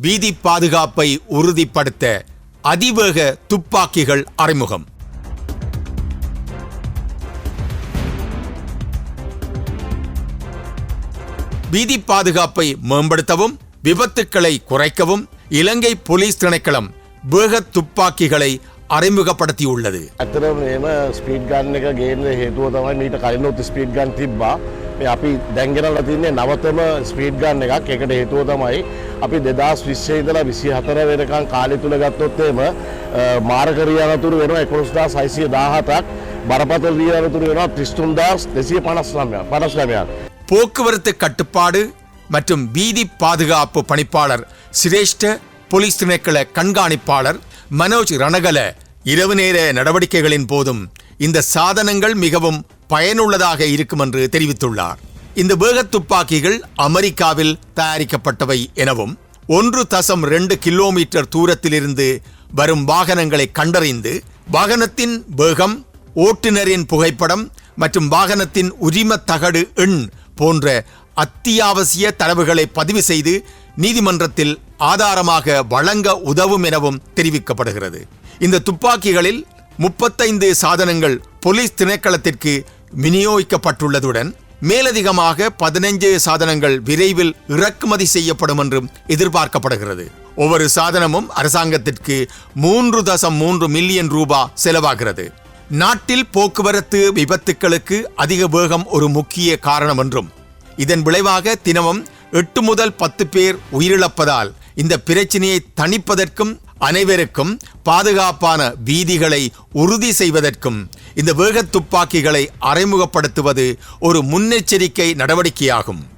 வீதி பாதுகாப்பை உறுதிப்படுத்த அதிவேக துப்பாக்கிகள் அறிமுகம் வீதி பாதுகாப்பை மேம்படுத்தவும் விபத்துக்களை குறைக்கவும் இலங்கை போலீஸ் திணைக்களம் வேக துப்பாக்கிகளை அறிமுகப்படுத்தியுள்ளது ඇතරම මේම ස්පීඩ් ගන්න එක ගේන්න හේතුව තමයි මීට කලින්ොත් ස්පීඩ් ගන් තිබ්බා මේ අපි දැන්ගෙනල තින්නේ නවතම ස්පීඩ් ගන්න එකක් එකට හේතුව තමයි අපි දෙදස් විශ්ෂයදලා විසි හතර වෙනකං කාලි තුළ ගත්තොත්තේම මාරකරියානතුරු වෙන එකොස්දා සයිසිය දාහතක් බරපතල් රියානතුරු වෙනවා ත්‍රිස්තුන්දාස් දෙසිය පනස්නමයක් පනස්නමයක්. போக்குவரத்து கட்டுப்பாடு மற்றும் வீதி பாதுகாப்பு பணிப்பாளர் சிரேஷ்ட போலீஸ் திணைக்கள கண்காணிப்பாளர் மனோஜ் ரணகல இரவு நேர நடவடிக்கைகளின் போதும் இந்த சாதனங்கள் மிகவும் பயனுள்ளதாக இருக்கும் என்று தெரிவித்துள்ளார் இந்த வேக துப்பாக்கிகள் அமெரிக்காவில் தயாரிக்கப்பட்டவை எனவும் ஒன்று தசம் ரெண்டு கிலோமீட்டர் தூரத்திலிருந்து வரும் வாகனங்களை கண்டறிந்து வாகனத்தின் வேகம் ஓட்டுநரின் புகைப்படம் மற்றும் வாகனத்தின் உரிம தகடு எண் போன்ற அத்தியாவசிய தரவுகளை பதிவு செய்து நீதிமன்றத்தில் ஆதாரமாக வழங்க உதவும் எனவும் தெரிவிக்கப்படுகிறது. இந்த துப்பாக்கிகளில் முப்பத்தைந்து சாதனங்கள் போலீஸ் திணைக்களத்திற்கு விநியோகிக்கப்பட்டுள்ளதுடன் மேலதிகமாக பதினைஞ்சு சாதனங்கள் விரைவில் இறக்குமதி செய்யப்படும் என்றும் எதிர்பார்க்கப்படுகிறது. ஒவ்வொரு சாதனமும் அரசாங்கத்திற்கு மூன்று தசம் மூன்று மில்லியன் ரூபாய் செலவாகிறது. நாட்டில் போக்குவரத்து விபத்துக்களுக்கு அதிக வேகம் ஒரு முக்கிய காரணம் என்றும் இதன் விளைவாக தினமும் எட்டு முதல் பத்து பேர் உயிரிழப்பதால் இந்த பிரச்சனையை தணிப்பதற்கும் அனைவருக்கும் பாதுகாப்பான வீதிகளை உறுதி செய்வதற்கும் இந்த வேகத் துப்பாக்கிகளை அறிமுகப்படுத்துவது ஒரு முன்னெச்சரிக்கை நடவடிக்கையாகும்.